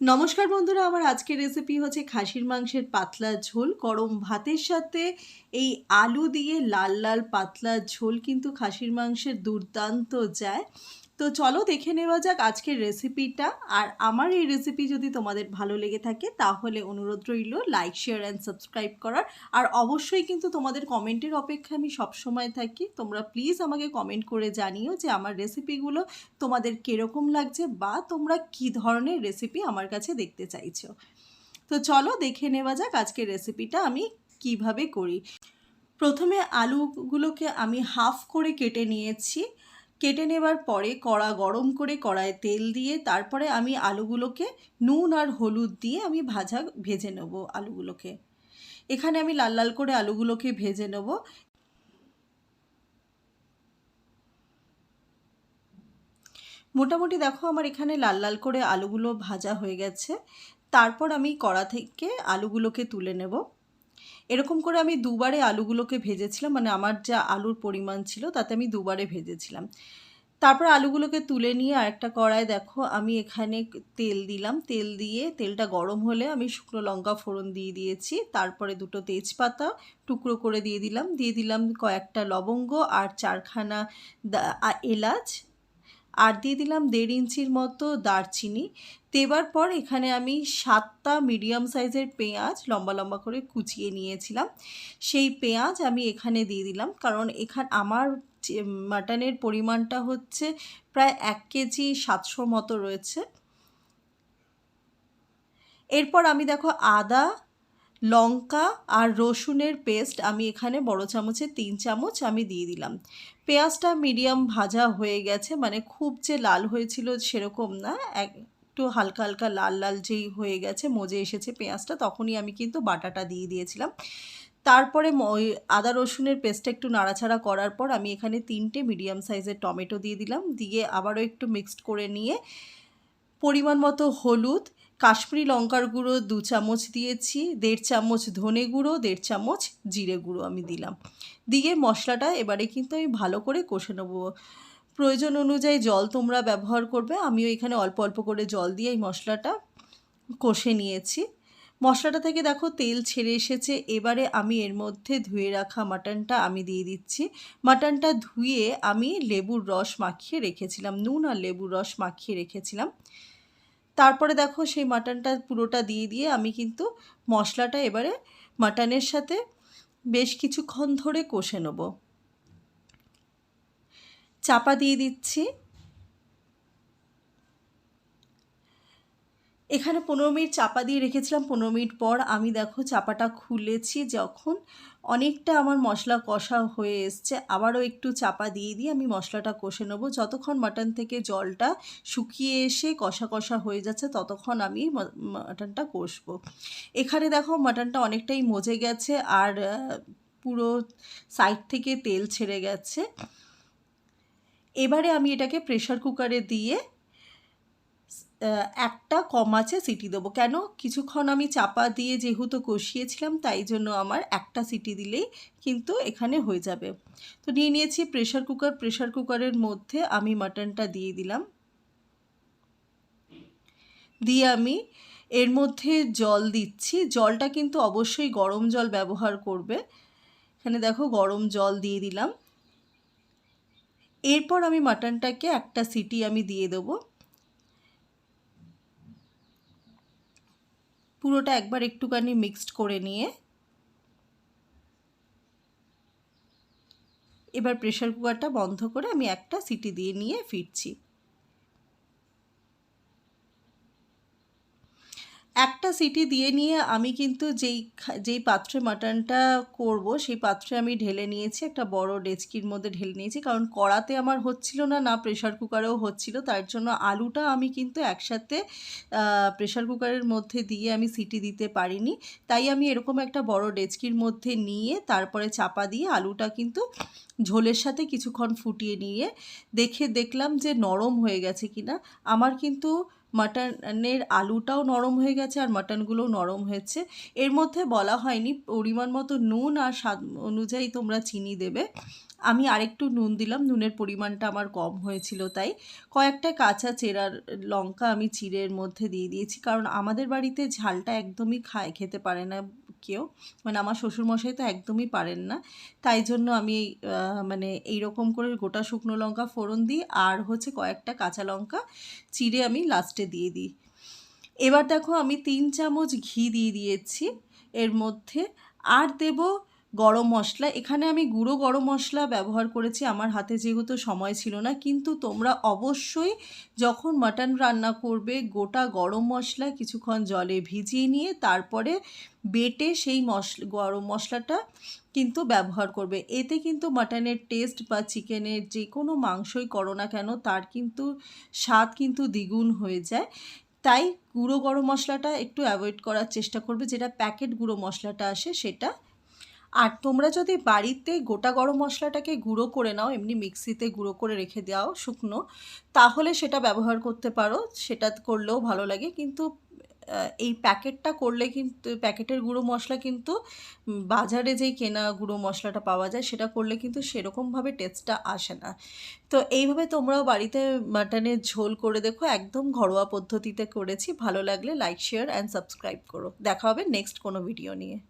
নমস্কার বন্ধুরা, আমার আজকের রেসিপি হচ্ছে খাসির মাংসের পাতলা ঝোল। গরম ভাতের সাথে এই আলু দিয়ে লাল লাল পাতলা ঝোল কিন্তু খাসির মাংসের দুর্দান্ত যায়। তো চলো দেখে নেওয়া যাক আজকের রেসিপিটা আর আমার এই রেসিপি যদি তোমাদের ভালো লেগে থাকে, তাহলে অনুরোধ রইল লাইক শেয়ার অ্যান্ড সাবস্ক্রাইব করার। আর অবশ্যই কিন্তু তোমাদের কমেন্টের অপেক্ষা আমি সবসময় থাকি। তোমরা প্লিজ আমাকে কমেন্ট করে জানিও যে আমার রেসিপিগুলো তোমাদের কীরকম লাগছে বা তোমরা কি ধরনের রেসিপি আমার কাছে দেখতে চাইছো। তো চলো দেখে নেওয়া যাক আজকের রেসিপিটা আমি কীভাবে করি। প্রথমে আলুগুলোকে আমি হাফ করে কেটে নিয়েছি। কেটে নেবার পরে কড়া গরম করে কড়ায় তেল দিয়ে তারপরে আমি আলুগুলোকে নুন আর হলুদ দিয়ে আমি ভাজা ভেজে নেব আলুগুলোকে। এখানে আমি লাল লাল করে আলুগুলোকে ভেজে নেব। মোটামুটি দেখো আমার এখানে লাল লাল করে আলুগুলো ভাজা হয়ে গেছে। তারপর আমি কড়া থেকে আলুগুলোকে তুলে নেব। এরকম করে আমি দুবারে আলুগুলোকে ভেজেছিলাম মানে আমার যা আলুর পরিমাণ ছিল তাতে আমি দুবারে ভেজেছিলাম। তারপর আলুগুলোকে তুলে নিয়ে আরেকটা কড়ায় দেখো আমি এখানে তেল দিলাম। তেল দিয়ে, তেলটা গরম হলে আমি শুকনো লঙ্কা ফোড়ন দিয়ে দিয়েছি, তারপরে দুটো তেজপাতা টুকরো করে দিয়ে দিলাম। দিয়ে দিলাম কয়েকটা লবঙ্গ আর চারখানা এলাচ আর দিয়ে দিলাম দেড় ইঞ্চির মতো দারচিনি। দেবার পর এখানে আমি সাতটা মিডিয়াম সাইজের পেঁয়াজ লম্বা লম্বা করে কুচিয়ে নিয়েছিলাম। সেই পেঁয়াজ আমি এখানে দিয়ে দিলাম কারণ এখান আমার মাটনের পরিমাণটা হচ্ছে প্রায় এক কেজি সাতশোর মতো রয়েছে। এরপর আমি দেখো আদা লঙ্কা আর রসুনের পেস্ট আমি এখানে বড় চামচে তিন চামচ আমি দিয়ে দিলাম। পেঁয়াজটা মিডিয়াম ভাজা হয়ে গেছে মানে খুব যে লাল হয়েছিল সেরকম না, একটু হালকা হালকা লাল লাল যেই হয়ে গেছে, মজে এসেছে পেঁয়াজটা, তখনই আমি কিন্তু বাটাটা দিয়ে দিয়েছিলাম। তারপরে আদা রসুনের পেস্টটা একটু নাড়াচাড়া করার পর আমি এখানে তিনটে মিডিয়াম সাইজের টমেটো দিয়ে দিলাম, দিয়ে আবারও একটু মিক্সড করে নিয়ে, পরিমাণ মতো হলুদ কাশ্মীরি লঙ্কার গুঁড়ো দু চামচ দিয়েছি, দেড় চামচ ধনে গুঁড়ো, দেড় চামচ জিরে গুঁড়ো আমি দিলাম। দিয়ে মশলাটা এবারে কিন্তু আমি ভালো করে কষে নেব। প্রয়োজন অনুযায়ী জল তোমরা ব্যবহার করবে, আমিও এখানে অল্প অল্প করে জল দিয়ে এই মশলাটা কষে নিয়েছি। মশলাটা থেকে দেখো তেল ছেড়ে এসেছে, এবারে আমি এর মধ্যে ধুয়ে রাখা মাটনটা আমি দিয়ে দিচ্ছি। মাটনটা ধুয়ে আমি লেবুর রস মাখিয়ে রেখেছিলাম, নুন আর লেবুর রস মাখিয়ে রেখেছিলাম। তারপরে দেখো সেই মাটনটা পুরোটা দিয়ে দিয়ে আমি কিন্তু মশলাটা এবারে মাটনের সাথে বেশ কিছুক্ষণ ধরে কষে নেব। চাপা দিয়ে দিচ্ছি। এখানে পনেরো মিনিট চাপা দিয়ে রেখেছিলাম, পনেরো মিনিট পর আমি দেখো চাপাটা খুলেছি যখন। অনেকটা আমার মশলা কষা হয়ে এসছে, আবারও একটু চাপা দিয়ে দিয়ে আমি মশলাটা কষে নেব। যতক্ষণ মাটন থেকে জলটা শুকিয়ে এসে কষা কষা হয়ে যাচ্ছে, ততক্ষণ আমি মাটনটা কষবো। এখানে দেখো মাটনটা অনেকটাই মজে গেছে আর পুরো সাইড থেকে তেল ছেড়ে গেছে। এবারে আমি এটাকে প্রেশার কুকারে দিয়ে একটা কম আছে সিটি দেবো। কেন? কিছুক্ষণ আমি চাপা দিয়ে যেহেতু কষিয়েছিলাম, তাই জন্য আমার একটা সিটি দিলেই কিন্তু এখানে হয়ে যাবে। তো নিয়ে নিয়েছি প্রেশার কুকার প্রেশার কুকারের মধ্যে আমি মাটনটা দিয়ে দিলাম। দিয়ে আমি এর মধ্যে জল দিচ্ছি। জলটা কিন্তু অবশ্যই গরম জল ব্যবহার করবে। এখানে দেখো গরম জল দিয়ে দিলাম। এরপর আমি মাটনটাকে একটা সিটি আমি দিয়ে দেবো। পুরোটা একবার একটুখানি মিক্সড করে নিয়ে এবার প্রেশার কুকারটা বন্ধ করে আমি একটা সিটি দিয়ে নিয়ে ফিরছি। একটা সিটি দিয়ে নিয়ে আমি কিন্তু যেই যেই পাত্রে মাটনটা করব, সেই পাত্রে আমি ঢেলে নিয়েছি, একটা বড় ডেচকির মধ্যে ঢেলে নিয়েছি। কারণ কড়াতে আমার হচ্ছিল না না প্রেশার কুকারেও হচ্ছিল। তার জন্য আলুটা আমি কিন্তু একসাথে প্রেশার কুকারের মধ্যে দিয়ে আমি সিটি দিতে পারিনি। তাই আমি এরকম একটা বড় ডেচকির মধ্যে নিয়ে, তারপরে চাপা দিয়ে আলুটা কিন্তু ঝোলের সাথে কিছুক্ষণ ফুটিয়ে নিয়ে, দেখে দেখলাম যে নরম হয়ে গেছে কিনা। আমার কিন্তু মাটনের আলুটাও নরম হয়ে গেছে আর মাটনগুলোও নরম হয়েছে। এর মধ্যে বলা হয়নি, পরিমাণ মতো নুন আর স্বাদ অনুযায়ী তোমরা চিনি দেবে। আমি আরেকটু নুন দিলাম, নুনের পরিমাণটা আমার কম হয়েছিল তাই। কয়েকটা কাঁচা চেরার লঙ্কা আমি চিড়ের মধ্যে দিয়ে দিয়েছি, কারণ আমাদের বাড়িতে ঝালটা একদমই খায়, খেতে পারে না কেউ। মানে আমার শ্বশুরমশাই তো একদমই পারেন না। তাই জন্য আমি মানে এই রকম করে গোটা শুকনো লঙ্কা ফোড়ন দিই, আর হচ্ছে কয়েকটা কাঁচা লঙ্কা চিড়ে আমি লাস্টে দিয়ে দিই। এবার দেখো আমি তিন চামচ ঘি দিয়ে দিয়েছি, এর মধ্যে। আর দেব গরম মশলা। এখানে আমি গুঁড়ো গরম মশলা ব্যবহার করেছি। আমার হাতে যেহেতু সময় ছিল না, কিন্তু তোমরা অবশ্যই যখন মাটন রান্না করবে, গোটা গরম মশলা কিছুক্ষণ জলে ভিজিয়ে নিয়ে তারপরে বেটে সেই মশলা, গরম মশলাটা কিন্তু ব্যবহার করবে। এতে কিন্তু মাটনের টেস্ট বা চিকেনের যে কোনো মাংসই করো না কেন, তার কিন্তু স্বাদ কিন্তু দ্বিগুণ হয়ে যায়। তাই গুঁড়ো গরম মশলাটা একটু অ্যাভয়েড করার চেষ্টা করবে। যেটা প্যাকেট গুঁড়ো মশলাটা আসে, সেটা আর তোমরা যদি বাড়িতে গোটা গরম মশলাটাকে গুঁড়ো করে নাও, এমনি মিক্সিতে গুঁড়ো করে রেখে দাও শুকনো, তাহলে সেটা ব্যবহার করতে পারো, সেটা করলেও ভালো লাগে। কিন্তু এই প্যাকেটটা করলে কিন্তু, প্যাকেটের গুঁড়ো মশলা কিন্তু বাজারে যেই কেনা গুঁড়ো মশলাটা পাওয়া যায়, সেটা করলে কিন্তু সেরকমভাবে টেস্টটা আসে না। তো এইভাবে তোমরাও বাড়িতে মাটনের ঝোল করে দেখো, একদম ঘরোয়া পদ্ধতিতে করেছি। ভালো লাগলে লাইক শেয়ার অ্যান্ড সাবস্ক্রাইব করো। দেখা হবে নেক্সট কোনো ভিডিও নিয়ে।